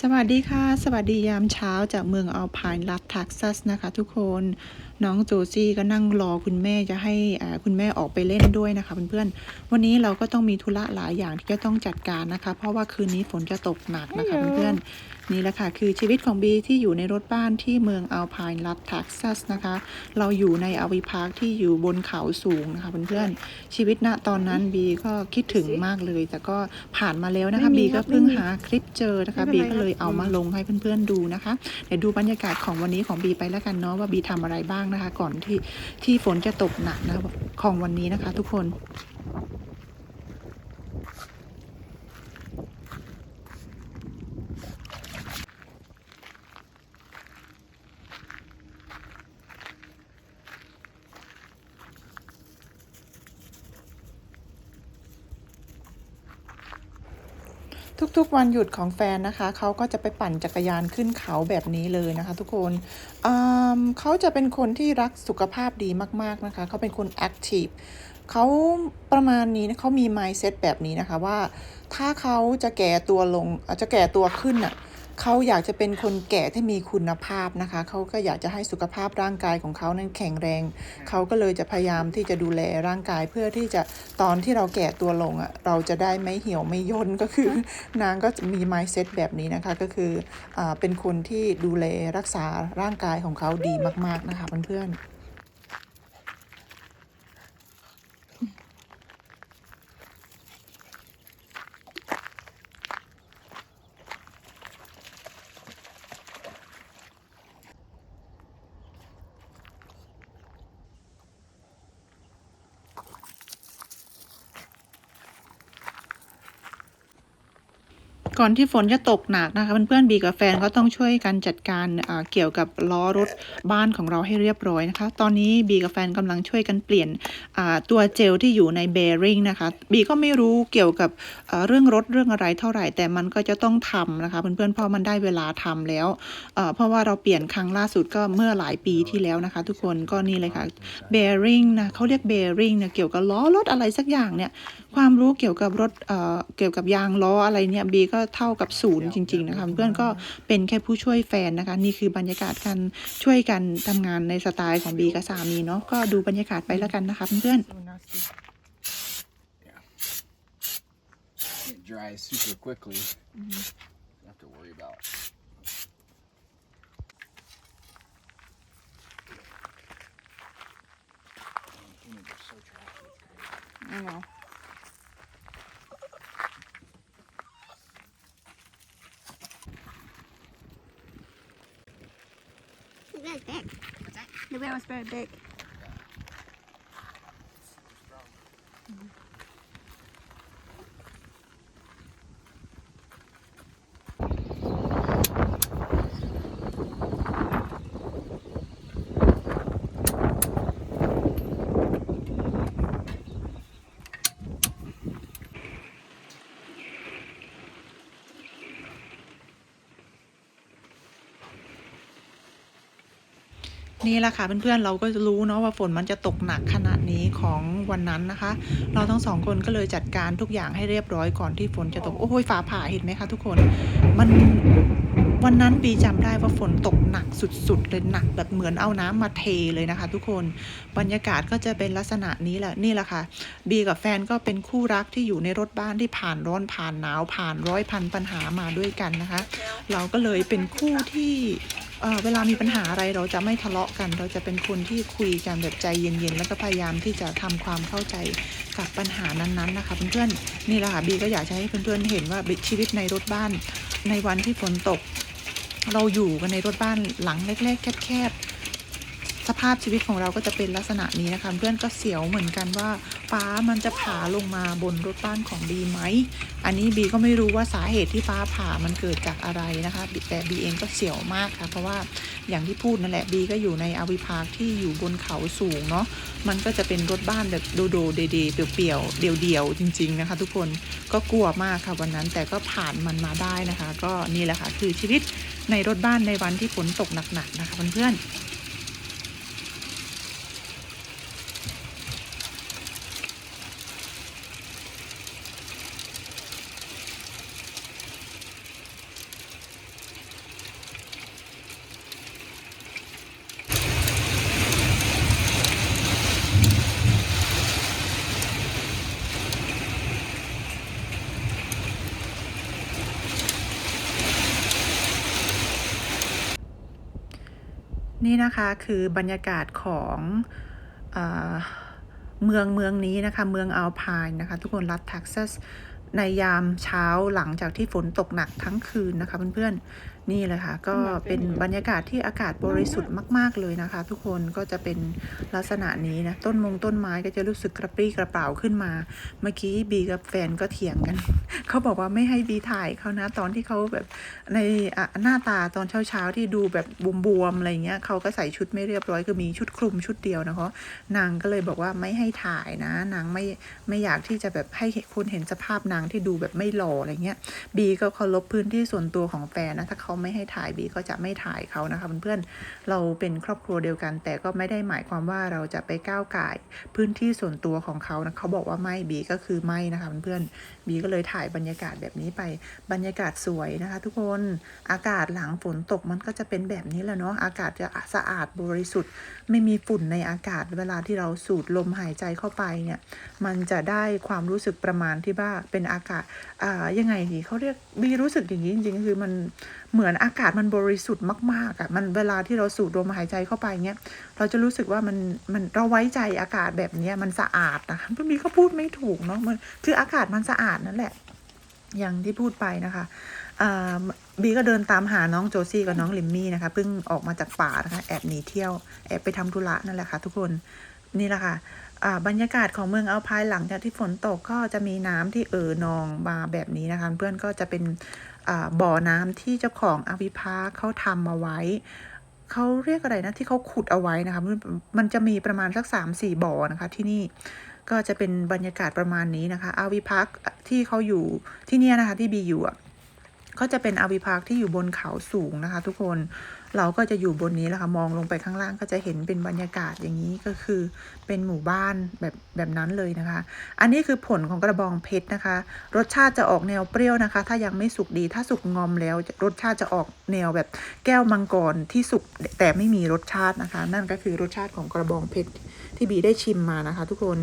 สวัสดีค่ะ สวัสดียามเช้าจากเมืองอัลพายรัฐเท็กซัสนะคะทุกคน น้องโจซี่ก็นั่งรอคุณแม่จะให้อ่าคุณแม่ออกไปเล่นด้วยนะคะเพื่อนๆ วันนี้เราก็ต้องมีธุระหลายอย่างที่จะต้องจัดการนะคะ เพราะว่าคืนนี้ฝนจะตกหนักนะคะเพื่อนๆ นี่แหละค่ะคือชีวิตของบีที่อยู่ในรถบ้านที่เมืองอัลพายรัฐเท็กซัสนะคะ เราอยู่ในอาวิพาร์คที่อยู่บนเขาสูงนะคะเพื่อนๆ ชีวิตณตอนนั้นบีก็คิดถึงมากเลย แต่ก็ผ่านมาแล้วนะคะไม่มีบีครัก็บเพิ่งไม่มีหาคลิปเจอนะคะไม่บีเป็นไรก็เลยครับเอามาลงให้เพื่อนๆดูนะคะเดี๋ยวดูบรรยากาศของวันนี้ของบีไปแล้วกันเนาะว่าบีทำอะไรบ้างนะคะ ก่อนที่ที่ฝนจะตกหนักนะของวันนี้นะคะ ทุกคน ทุกๆ วันหยุดของแฟนนะคะเขาก็จะไปปั่นจักรยานขึ้นเขาแบบนี้เลยนะคะ ทุกคนเขาจะเป็นคนที่รักสุขภาพดีมากๆนะคะเขาเป็นคนแอคทีฟเขาประมาณนี้นะเขามีไม n d s e t แบบนี้นะคะว่าถ้าเขาจะแก่ตัวลงจะแก่ตัวขึ้นน่ะ เขาอยากจะเป็นคนแก่ที่มีคุณภาพนะคะ เขาก็อยากจะให้สุขภาพร่างกายของเขานั้นแข็งแรง เขาก็เลยจะพยายามที่จะดูแลร่างกายเพื่อที่จะตอนที่เราแก่ตัวลงอะเราจะได้ไม่เหี่ยวไม่ย่นก็คือนางก็จะมี mindset แบบนี้นะคะก็คืออาเป็นคนที่ดูแลรักษาร่างกายของเขาดีมาก ๆนะคะเพื่อนๆ ก่อนที่ฝนจะตกหนักนะคะเพื่อนๆบีกับแฟนก็ต้องช่วยกันจัดการเกี่ยวกับล้อรถบ้านของเราให้เรียบร้อยนะคะ ตอนนี้บีกับแฟนกำลังช่วยกันเปลี่ยนตัวเจลที่อยู่ในเบริ่งนะคะบีก็ไม่รู้เกี่ยวกับเรื่องรถเรื่องอะไรเท่าไหร่ แต่มันก็จะต้องทำนะคะเพื่อนๆเพราะมันได้เวลาทำแล้วเพราะว่าเราเปลี่ยนครั้งล่าสุดก็เมื่อหลายปีที่แล้วนะคะ ทุกคนก็นี่เลยค่ะเบริ่งนะเขาเรียกเบริ่งเนี่ยเกี่ยวกับล้อรถอะไรสักอย่างเนี่ย ความรู้เกี่ยวกับรถเอ่อเกี่ยวกับยางล้ออะไรเนี่ยบีก็เท่ากับศูนย์จริง ๆ นะคะเพื่อนก็เป็นแค่ผู้ช่วยแฟนนะคะ นี่คือบรรยากาศการช่วยกันทำงานในสไตล์ของบีกับสามีเนาะก็ดูบรรยากาศไปแล้วกันนะคะเพื่อน So nasty. It dries super quickly. You have to worry about. Humans are very big. The whale was very big. นี่แหละค่ะเพื่อนๆเราก็รู้เนาะว่าฝนมันจะตกหนักขนาดนี้ของวันนั้นนะคะ เราทั้งสองคนก็เลยจัดการทุกอย่างให้เรียบร้อยก่อนที่ฝนจะตก โอ้ยฟ้าผ่าเห็นไหมคะทุกคนมันวันนั้นบีจำได้ว่าฝนตกหนักสุดๆเลยหนักแบบเหมือนเอาน้ำมาเทเลยนะคะ ทุกคนบรรยากาศก็จะเป็นลักษณะนี้แหละนี่แหละค่ะบีกับแฟนก็เป็นคู่รักที่อยู่ในรถบ้านที่ผ่านร้อนผ่านหนาวผ่านร้อยพันปัญหามาด้วยกันนะคะ เราก็เลยเป็นคู่ที่ เเวลามีปัญหาอะไรเราจะไม่ทะเลาะกัน เราจะเป็นคนที่คุยกันแบบใจเย็นๆ แล้วก็พยายามที่จะทำความเข้าใจกับปัญหานั้นๆนะคะเพื่อนๆนี่แหละค่ะบีก็อยากจะให้เพื่อนๆเห็นว่าชีวิตในรถบ้าน ในวันที่ฝนตก เราอยู่กันในรถบ้านหลังเล็กๆ แคบๆ สภาพชีวิตของเราก็จะเป็นลักษณะนี้นะคะ เพื่อนก็เสียวเหมือนกันว่าฟ้ามันจะผ่าลงมาบนรถบ้านของบีไหม อันนี้บีก็ไม่รู้ว่าสาเหตุที่ฟ้าผ่ามันเกิดจากอะไรนะคะ แต่บีเองก็เสียวมากค่ะ เพราะว่าอย่างที่พูดนั่นแหละบีก็อยู่ในอวิพาร์คที่อยู่บนเขาสูงเนาะ มันก็จะเป็นรถบ้านแบบโดโดเดเดเปลี่ยวๆเดียวๆจริง ๆนะคะ ทุกคนก็กลัวมากค่ะวันนั้นแต่ก็ผ่านมันมาได้นะคะ ก็นี่แหละค่ะคือชีวิตในรถบ้านในวันที่ฝนตกหนักๆนะคะเพื่อนๆ นี่นะคะคือบรรยากาศของเมืองเมืองนี้นะคะ เมืองอัลพายนะคะ ทุกคนรัฐเท็กซัสในยามเช้าหลังจากที่ฝนตกหนักทั้งคืนนะคะเพื่อนๆ นี่เลยค่ะก็เป็นบรรยากาศที่อากาศบริสุทธิ์มาก ๆ เลยนะคะ ทุกคนก็จะเป็นลักษณะนี้นะ ต้นมงต้นไม้ก็จะรู้สึกกระปรี้กระเป๋าขึ้นมา เมื่อกี้บีกับแฟนก็เถียงกัน เขาบอกว่าไม่ให้บีถ่ายเขานะตอนที่เขาแบบในอะหน้าตาตอนเช้าๆที่ดูแบบบวมๆอะไรเงี้ยเขาก็ใส่ชุดไม่เรียบร้อยคือมีชุดคลุมชุดเดียวนะคะนางก็เลยบอกว่าไม่ให้ถ่ายนะนางไม่ไม่อยากที่จะแบบให้คุณเห็นสภาพนางที่ดูแบบไม่หล่ออะไรเงี้ยบีก็เคารพพื้นที่ส่วนตัวของแฟนนะถ้าเขาาไม่ให้ถ่ายบีก็จะไม่ถ่ายเขานะคะเพื่อนๆเราเป็นครอบครัวเดียวกัน แต่ก็ไม่ได้หมายความว่าเราจะไปก้าวไก่พื้นที่ส่วนตัวของเขานะเขาบอกว่าไม่บีก็คือไม่นะคะเพื่อนๆบีก็เลยถ่ายบรรยากาศแบบนี้ไปบรรยากาศสวยนะคะ ทุกคนอากาศหลังฝนตกมันก็จะเป็นแบบนี้แหละเนาะอากาศจะสะอาดบริสุทธิ์ ไม่มีฝุ่นในอากาศเวลาที่เราสูดลมหายใจเข้าไปเนี่ยมันจะได้ความรู้สึกประมาณที่ว่าเป็นอากาศอ่ายังไงดีเขาเรียกบีรู้สึกอย่างนี้จริงๆคือมันเหมือนือนอากาศมันบริสุทธิ์มากๆอะ่ะมันเวลาที่เราสูดลมหายใจเข้าไปเนี่ยเราจะรู้สึกว่ามันมันเราไว้ใจอากาศแบบเนี้ยมันสะอาดนะคะบีก็พูดไม่ถูกเนาะมันคืออากาศมันสะอาดนั่นแหละ อย่างที่พูดไปนะคะบีก็เดินตามหาน้องโจซี่กับน้องลิมมี่นะคะเพิ่งออกมาจากป่านะคะแอบหนีเที่ยวแอบไปทำธุระนั่นแหละค่ะทุกคนนี่แหละค่ะอ่าบรรยากาศของเมืองเอัลพายหลังจากที่ฝนตกก็จะมีน้ำที่เอ่อนองมาแบบนี้นะคะ เพื่อนก็จะเป็น บ่อน้ำที่เจ้าของอวิภาเขาทำมาไว้ เขาเรียกอะไรนะที่เขาขุดเอาไว้นะคะ มันจะมีประมาณสักสามสี่บ่อนะคะที่นี่ก็จะเป็นบรรยากาศประมาณนี้นะคะอาวิพักที่เขาอยู่ที่นี่นะคะที่บีอยู่ก็จะเป็นอาวิพักที่อยู่บนเขาสูงนะคะ ทุกคน เราก็จะอยู่บนนี้แหละค่ะมองลงไปข้างล่างก็จะเห็นเป็นบรรยากาศอย่างนี้ก็คือเป็นหมู่บ้านแบบแบบนั้นเลยนะคะ อันนี้คือผลของกระบองเพชรนะคะ รสชาติจะออกแนวเปรี้ยวนะคะ ถ้ายังไม่สุกดีถ้าสุกงอมแล้ว รสชาติจะออกแนวแบบแก้วมังกรที่สุกแต่ไม่มีรสชาตินะคะ นั่นก็คือรสชาติของกระบองเพชรที่บีได้ชิมมานะคะ ทุกคน